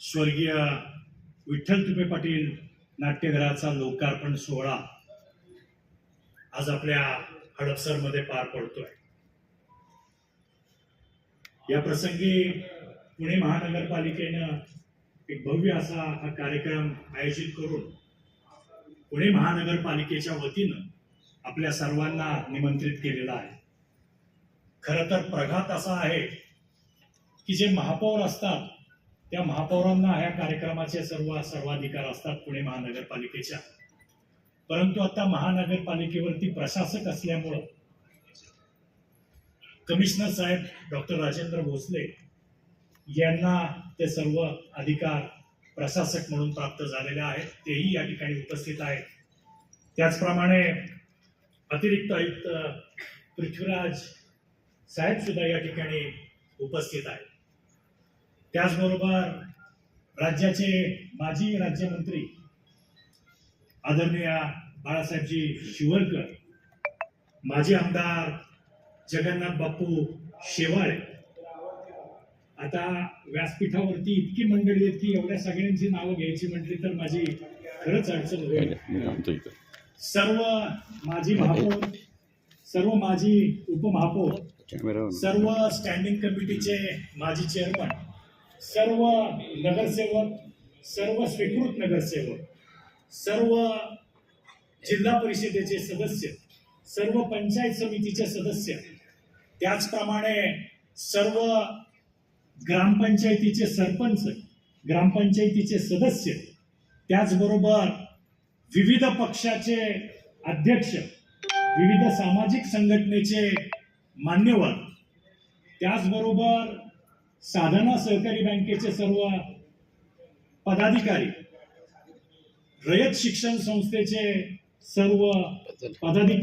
स्वर्गीय विठ्ठल तुपे पाटील नाट्यघराचा लोकार्पण सोहळा आज आपल्या हडपसरमध्ये पार पडतोय. या प्रसंगी पुणे महानगरपालिकेनं एक भव्य असा हा कार्यक्रम आयोजित करून पुणे महानगरपालिकेच्या वतीनं आपल्या सर्वांना निमंत्रित केलेला आहे. खरं तर प्रघात असा आहे की जे महापौर असतात त्या महापौरांना ह्या कार्यक्रमाचे सर्व सर्वाधिकार असतात पुणे महानगरपालिकेच्या. परंतु आता महानगरपालिकेवरती प्रशासक असल्यामुळं कमिशनर साहेब डॉक्टर राजेंद्र भोसले यांना ते सर्व अधिकार प्रशासक म्हणून प्राप्त झालेले आहेत. तेही या ठिकाणी उपस्थित आहेत. त्याचप्रमाणे अतिरिक्त आयुक्त पृथ्वीराज साहेब सुद्धा या ठिकाणी उपस्थित आहेत. त्याचबरोबर राज्याचे माजी राज्यमंत्री आदरणीय बाळासाहेबजी शिवरकर माजी आमदार जगन्नाथ बापू शेवाळे. आता व्यासपीठावरती इतकी मंडळी आहेत की एवढ्या सगळ्यांची नावं घ्यायची म्हटली तर माझी खरंच अडचण होईल. सर्व माजी महापौर सर्व माजी उपमहापौर सर्व स्टँडिंग कमिटीचे माजी चेअरमन सर्व नगरसेवक सर्व स्वीकृत नगरसेवक सर्व जिल्हा परिषदेचे सदस्य सर्व पंचायत समितीचे सदस्य त्याचप्रमाणे सर्व ग्रामपंचायतीचे सरपंच ग्रामपंचायतीचे सदस्य त्याचबरोबर विविध पक्षाचे अध्यक्ष विविध सामाजिक संघटनेचे मान्यवर त्याचबरोबर साधना सहकारी बँकेचे सर्व पदाधिकारी रयत शिक्षण संस्थेचे सर्व पदाधिकारी